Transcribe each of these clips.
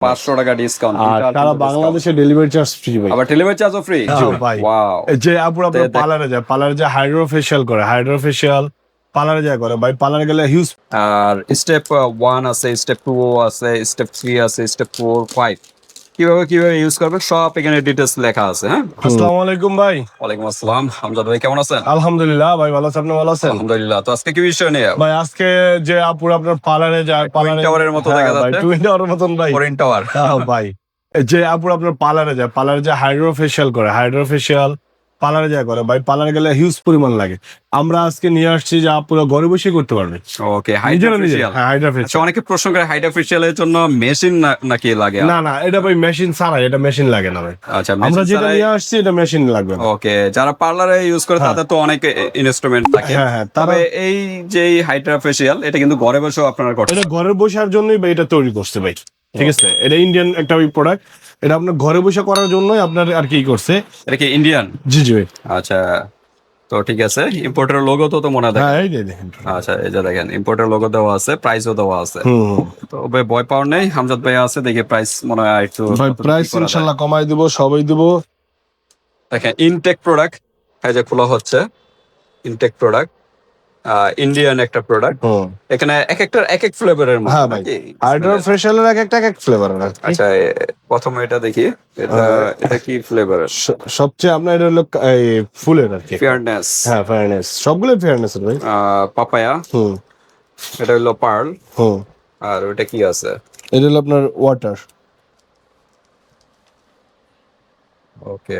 পাঁচশো টাকা ডিসকাউন্ট আর সারা বাংলাদেশে ডেলিভারি চার্জ ফ্রি ভাই। আবার ডেলিভারি চার্জও ফ্রি ভাই। ওয়াও যে আপুর আপনার পার্লারে যায় পার্লারে যায় হাইড্রো ফেশিয়াল করে হাইড্রো ফেশিয়াল পার্লারে যায় করে ভাই পার্লারে গেলে হিউজ আর স্টেপ ওয়ান আছে স্টেপ টু আছে স্টেপ থ্রি আছে স্টেপ ফোর ফাইভ কীভাবে কীভাবে ইউজ করবে সব এখানে ডিটেলস লেখা আছে হ্যাঁ? আসসালামু আলাইকুম ভাই। ওয়ালাইকুম আসসালাম। হামজাদ ভাই কেমন আছেন? আলহামদুলিল্লাহ ভাই ভালো আছেন? আপনি ভালো আছেন? আলহামদুলিল্লাহ। তো আজকে কি বিষয় নিয়ে? ভাই আজকে যে আপুর আপনার পার্লারে যায় পার্লারে টাওয়ারের মতো দেখা ভাই যাচ্ছে। টুইন টাওয়ারের মতন ভাই। টুইন টাওয়ার হ্যাঁ ভাই। যে আপুর আপনার পার্লারে যায় পার্লারে যে হাইড্রোফেশিয়াল করে হাইড্রো ফেশিয়াল পার্লারে যায় করে ভাই পার্লারে গেলে হিউজ পরিমাণ লাগে। আমরা আজকে নিয়ে আসছি যে আপুরা ঘরে বসে করতে পারবে। ওকে হাইড্রোফেশিয়াল হ্যাঁ আচ্ছা অনেকে প্রশ্ন করে হাইড্রোফেশিয়ালের জন্য মেশিন নাকি লাগে? না না এটা ভাই মেশিন ছাড়াই এটা মেশিন লাগে না ভাই। আচ্ছা আমরা যেটা নিয়ে আসছি এটা মেশিন লাগবে ওকে যারা পার্লারে ইউজ করে তাদের তো অনেক ইনস্ট্রুমেন্ট থাকে। হ্যাঁ, হ্যাঁ, তারা- তবে এই যে হাইড্রোফেশিয়াল এটা কিন্তু ঘরে বসেও আপনারা করতে এটা ঘরে বসার জন্যই ভাই এটা তৈরি করছে ভাই। ঠিক আছে? এটা ইন্ডিয়ান একটা প্রোডাক্ট এটা আপনার ঘরে বসে করার জন্যই আপনার আর কি করছে। এটা কি ইন্ডিয়ান জি জি আচ্ছা তো ঠিক আছে। ইম্পোর্টের লোগো তো তো মনে হয় হ্যাঁ এই দেখেন। আচ্ছা এই যে দেখেন ইম্পোর্টের লোগো দেওয়া আছে প্রাইসও দেওয়া আছে। তো ভাই ভয় পাওয়ার নেই হামজাদ ভাই আছে দেখে প্রাইস মনে হয় একটু ভাই প্রাইস। ইনশাল্লাহ কমাই দিব সবাই দিব। দেখেন ইনটেক প্রোডাক্ট এই যে খোলা হচ্ছে। ইনটেক প্রোডাক্ট ইন্ডিয়ান একটা প্রোডাক্ট এখানে এক একটা এক এক ফ্লেভারের হ্যাঁ ভাই হাইড্রো ফেশিয়ালের এক একটা এক এক ফ্লেভার আচ্ছা প্রথমে এটা দেখি এটা এটা কি ফ্লেভারের সবচেয়ে আপনার এটা হলো ফুলের আর কি। ফেয়ারনেস হ্যাঁ ফেয়ারনেস সবগুলো ফেয়ারনেস ভাই। Papaya hmm. এটা হলো পার্ল হুম। আর ওটা কি আছে? এটা হলো আপনার water okay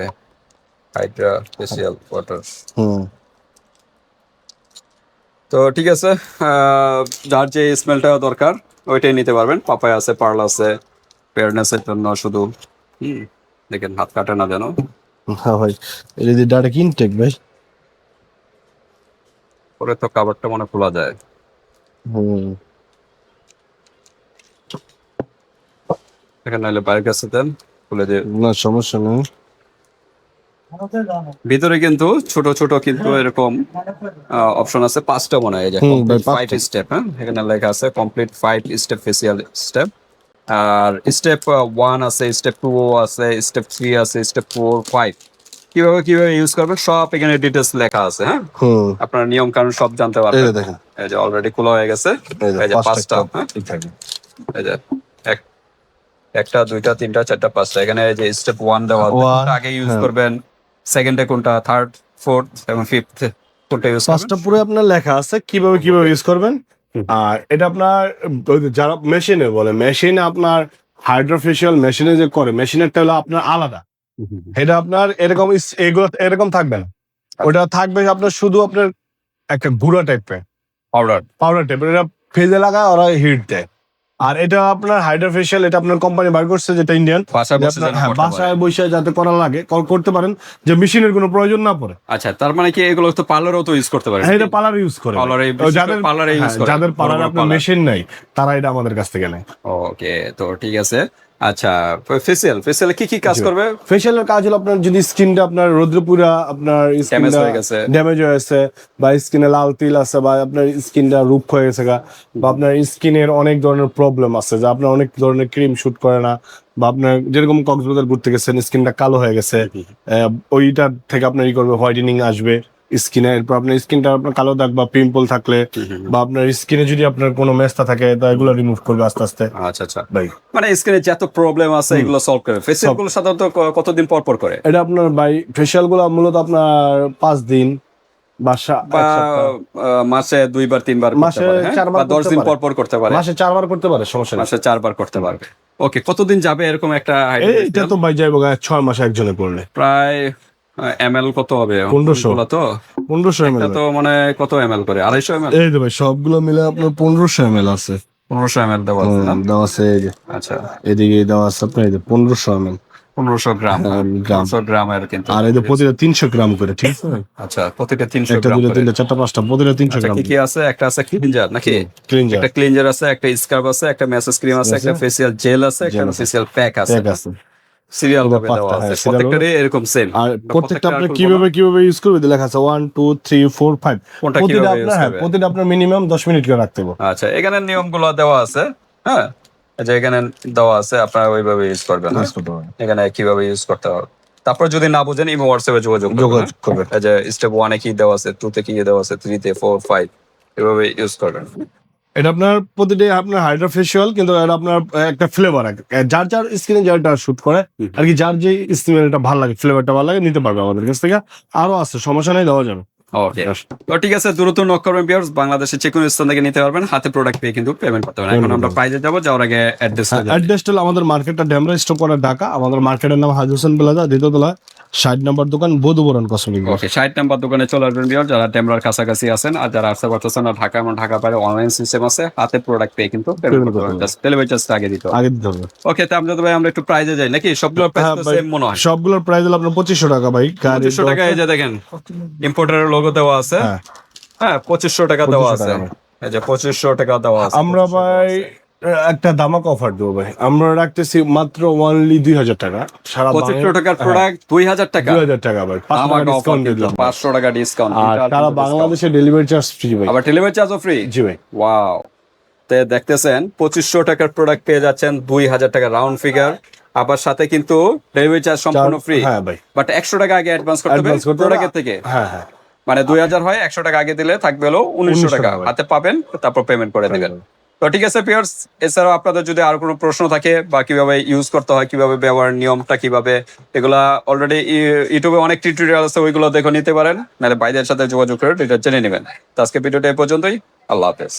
hydra facial water hmm. তো ঠিক আছে যার যে স্মেলটা দরকার ওইটাই নিতে পারবেন। পাপায় আছে পার্ল আছে ফেয়ারনেসের জন্য শুধু হুম দেখেন হাত কাটে না যেন। হ্যাঁ ভাই এটা যে ইনটেক ভাই? পরে তো কাভারটা মনে খোলা যায়। হুম। এখানে নাহলে বাইরের কাছে দেন খুলে দিয়ে না সমস্যা নেই। ভিতরে কিন্তু ছোট ছোট কিন্তু এরকম অপশন আছে পাঁচটা মনে হয় যে ফাইভ স্টেপ হ্যাঁ? এখানে লেখা আছে complete five step facial step আর স্টেপ ওয়ান আছে স্টেপ টু আছে স্টেপ থ্রি আছে স্টেপ ফোর ফাইভ কীভাবে কীভাবে ইউজ করবে? সব এখানে ডিটেলস লেখা আছে হ্যাঁ? আপনার নিয়ম কানুন সব জানতে পারবেন। এই যে অলরেডি খোলা হয়ে গেছে। এই যে পাঁচটা হ্যাঁ? এই যে এক একটা দুইটা তিনটা চারটা পাঁচটা। এখানে এই যে স্টেপ ওয়ান দেওয়া আছে। আগে ইউজ হ্যাঁ। করবেন। সেকেন্ডে কোনটা? থার্ড ফোর্থ এবং ফিফথ কোনটা ইউজ পাঁচটা পুরো আপনার লেখা আছে। কীভাবে কীভাবে ইউজ করবেন? আর এটা আপনার যারা মেশিনে বলে মেশিনে আপনার হাইড্রোফেশিয়াল মেশিনে যে করে মেশিনেরটা হলো আপনার আলাদা। এটা আপনার এরকম এগুলো এরকম থাকবে না। ওটা থাকবে আপনার শুধু আপনার একটা গুঁড়া টাইপের পাউডার পাউডার টাইপের এটা ফেজে লাগায় ওরা হিট দেয়। আর এটা আপনার হাইড্রোফেশিয়াল এটা আপনার কোম্পানি বার করছে যেটা ইন্ডিয়ান বাসায় বসে যেন হ্যাঁ। বাসায় বসে যাতে করা লাগে কল করতে পারেন যে মেশিনের কোনো প্রয়োজন না পড়ে। আচ্ছা তার মানে কি এগুলো তো পার্লারও তো ইউজ করতে পারে? হ্যাঁ, এটা পার্লার ইউজ করে। যাদের use হ্যাঁ, করে। যাদের পার্লারে পার্লার আপনার মেশিন নাই তারা এটা আমাদের কাছ থেকে নেয়। ওকে তো ঠিক আছে। আচ্ছা ফেসিয়াল ফেসিয়াল কি কি কাজ করবে? ফেশিয়ালের কাজ হলো আপনার যদি স্কিনটা আপনার রৌদ্রপুরা আপনার হয়ে গেছে। ড্যামেজ হয়ে গেছে বা স্কিনে লাল তিল আছে বা আপনার স্কিনটা রূপ হয়ে গেছে বা আপনার স্কিনের অনেক ধরনের প্রবলেম আছে যে আপনার অনেক ধরনের ক্রিম শুট করে না বা আপনার যেরকম কক্সবাজার ঘুরতে গেছেন স্কিনটা কালো হয়ে গেছে আহ, ওইটা থেকে আপনার ই করবে হোয়াইটেনিং আসবে স্কিনে এরপর আপনার স্কিনটা আপনার কালো দাগ বা পিম্পল থাকলে বা আপনার স্কিনে যদি আপনার কোনো মেস্তা থাকে তো এগুলো রিমুভ করবে আস্তে আস্তে। আচ্ছা আচ্ছা। ভাই। মানে স্কিনে যত প্রবলেম আছে এগুলো সলভ করে ফেসিয়ালগুলো সাধারণত কতদিন পর পর করে? এটা আপনার ভাই ফেসিয়ালগুলো মূলত আপনার পাঁচ দিন বা সা- বা এক সপ্তাহ। আহ, মাসে দুইবার তিনবার মাসে হ্যাঁ? চারবার দশ দিন পর। পর করতে পারে। মাসে চারবার করতে পারে সমস্যা নেই। মাসে চারবার করতে পারবে। ওকে কতদিন যাবে এরকম একটা এটা তো ভাই যাইব ছয় মাসে একজনে করলে। প্রায় এম এল কত হবে? 1500 ওগুলো তো? পনেরোশো এম তো মানে কত এম এল করে? আড়াইশো এম এল এই তো ভাই সবগুলো মিলে আপনার পনেরোশো এম এল আছে। পনেরোশো এম এল দেওয়া আছে দেওয়া আছে এই যে। আচ্ছা। এদিকে দেওয়া আছে আপনার এই যে পনেরোশো এম এল পনেরোশো গ্রাম। গ্রাম। পনেরোশো গ্রামের কিন্তু। আর এই যে প্রতিটা তিনশো গ্রাম করে ঠিক আছে? আচ্ছা প্রতিটা তিনশো একটা গ্রাম দুটো তিনটা চারটা পাঁচটা প্রতিটা তিনশো আচ্ছা গ্রাম কি কি আছে? একটা আছে ক্লিনজার নাকি? ক্লিনজার একটা ক্লিনজার আছে একটা স্কার্ব আছে একটা মেসেজ ক্রিম আছে একটা ফেসিয়াল জেল আছে একটা ফেসিয়াল প্যাক আছে। সিরিয়াল ভাবে দেওয়া আছে হ্যাঁ, প্রত্যেকটারই এরকম সেম আর প্রত্যেকটা আপনি কীভাবে কীভাবে ইউজ করবে? লেখা আছে one two three four five কোনটা প্রতিটা আপনার হ্যাঁ প্রতিটা আপনার মিনিমাম দশ মিনিট করে রাখতে হবে। আচ্ছা এখানে নিয়মগুলো দেওয়া আছে হ্যাঁ? যে এখানে দেওয়া আছে আপনারা ওইভাবে ইউজ করবেন হ্যাঁ? এখানে কীভাবে ইউজ করতে হবে? তারপর যদি না বুঝেন ইমো হোয়াটসঅ্যাপে যোগাযোগ যোগাযোগ হ্যাঁ? করবেন। যে স্টেপ ওয়ানে কি দেওয়া আছে টু তে কি দেওয়া আছে থ্রি তে ফোর ফাইভ এভাবে ইউজ করবেন। এটা আপনার প্রতিটি আপনার হাইড্রা ফেশিয়াল কিন্তু এটা আপনার একটা ফ্লেভার যার যার স্কিনে যারটা শুট করে আর কি যার যে স্কিনটা ভালো লাগে ফ্লেভারটা ভালো লাগে নিতে পারবে আমাদের কাছ থেকে। আরও আছে সমস্যা নেই দেওয়া যাবে। তো ঠিক আছে দ্রুত নক করবেন বিয়ার্স বাংলাদেশের যে কোনো স্থান থেকে নিতে পারবেন হাতে প্রোডাক্ট পেয়ে কিন্তু পেমেন্ট করতে পারবেন এখন আমরা প্রাইজে যাব যাওয়ার আগে অ্যাড্রেস অ্যাড্রেসটা হলো আমাদের মার্কেটটা ড্যামরা স্টক করা ঢাকা। আমাদের মার্কেটের নাম হাজি হোসেন প্লাজা দ্বিতীয়তলা ষাট নম্বর দোকান বধুবরণ কসমিক ওকে ষাট নাম্বার দোকানে চলে আসবেন বিয়ার যারা টেমরার কাছাকাছি আছেন আর যারা আসতে পারতেছেন না ঢাকা এবং ঢাকা বাইরে অনলাইন সিস্টেম আছে হাতে প্রোডাক্ট পেয়ে কিন্তু ডেলিভারি চার্জটা আগে দিতে আগে দিতে হবে। ওকে তো আমরা ভাই আমরা একটু প্রাইজে যাই। নাকি সবগুলোর হ্যাঁ, প্রাইস সেম মনে হয়? সবগুলোর প্রাইস হলো আপনার পঁচিশশো টাকা ভাই। পঁচিশশো টাকা এই যে দেখেন ইম্পোর্টারের লোগো দেওয়া আছে। হ্যাঁ। হ্যাঁ পঁচিশশো টাকা দেওয়া আছে। এই যে পঁচিশশো টাকা দেওয়া আছে। আমরা ভাই একটা দামাক অফার দেবো ভাই। আমরা রাখতেছি মাত্র ওনলি দুই হাজার টাকা। সারা পঁচিশশো টাকার প্রোডাক্ট দুই হাজার টাকা। দুই হাজার টাকা ভাই। পাঁচশো টাকা ডিসকাউন্ট দিলাম পাঁচশো টাকা ডিসকাউন্ট আর সারা বাংলাদেশে ডেলিভারি চার্জ ফ্রি ভাই। আবার ডেলিভারি চার্জও ফ্রি জি ভাই। ওয়াও তে দেখতেছেন পঁচিশশো টাকার প্রোডাক্ট পেয়ে যাচ্ছেন দুই হাজার টাকা রাউন্ড ফিগার আবার সাথে কিন্তু ডেলিভারি চার্জ সম্পূর্ণ ফ্রি হ্যাঁ ভাই। বাট একশো টাকা আগে অ্যাডভান্স করতে হবে। প্রোডাক্টের থেকে। হ্যাঁ হ্যাঁ। মানে দুই হাজার হয় একশো টাকা আগে দিলে থাকবে হলো উনিশশো টাকা। টাকা। হাতে পাবেন তারপর পেমেন্ট করে দিবেন। তো ঠিক আছে পিয়ার্স এছাড়াও আপনাদের যদি আর কোনো প্রশ্ন থাকে বা কীভাবে ইউজ করতে হয়, কীভাবে ব্যবহার নিয়মটা কীভাবে, এগুলা অলরেডি ইউটিউবে অনেক টিউটোরিয়াল আছে, ওইগুলো দেখে নিতে পারেন। নাহলে বাইদের সাথে যোগাযোগ করে এটা জেনে নেবেন। তো আজকে ভিডিওটা এই পর্যন্তই। আল্লাহ হাফেজ।